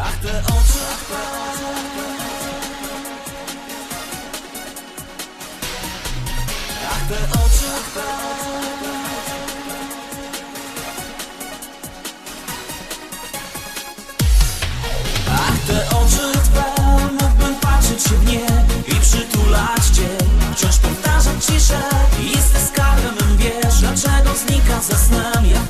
Ach te oczy Ach te oczy Ach te oczy Mógłbym patrzeć się w nie I przytulać cię. Wciąż powtarzam ciszę Jesteś skarbem, wiesz Dlaczego znika ze snem. Ja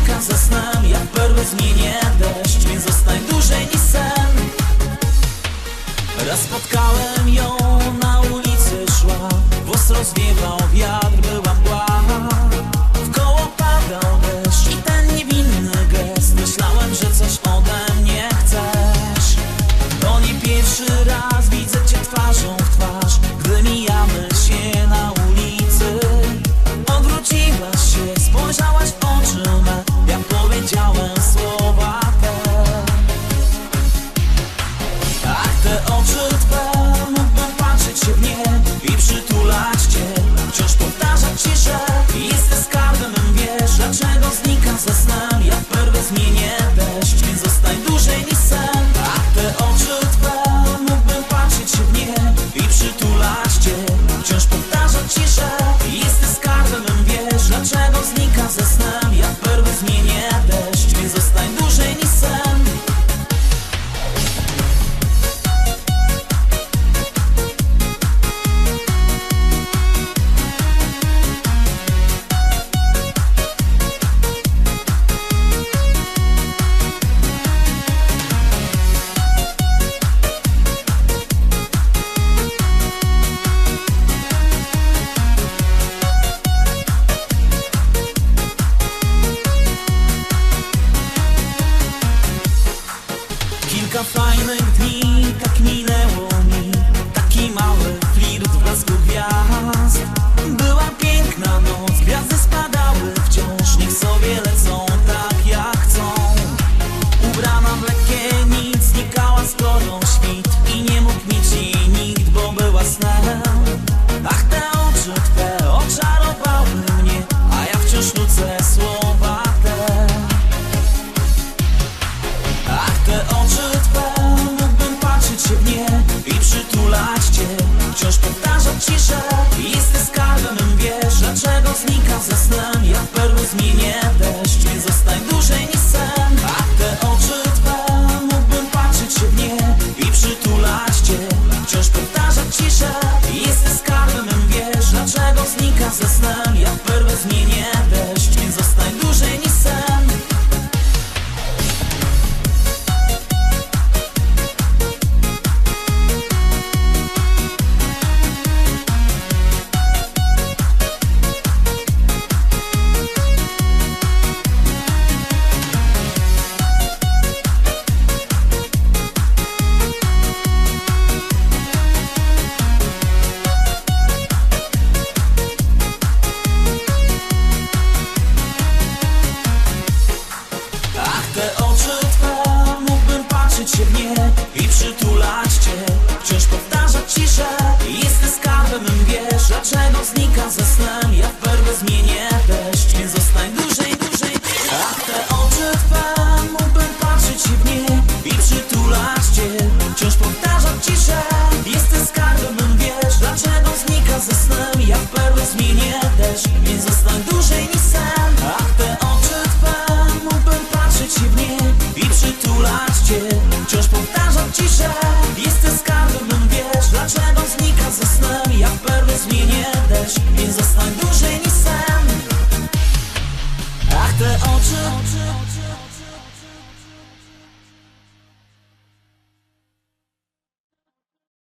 uciekam za snem Jak perłę zmienię deszcz Więc zostań dłużej niż sen. Raz spotkałem ją na Tak Taki mały flirt w blasku gwiazd. Była piękna noc, gwiazdy нам, я вырву с меня się w nie i przytulać cię. Wciąż powtarzać ci, że jesteś skarbem, wiesz Dlaczego znika ze snem, ja w perłę zmienię deszcz Nie zostań 的傲娇。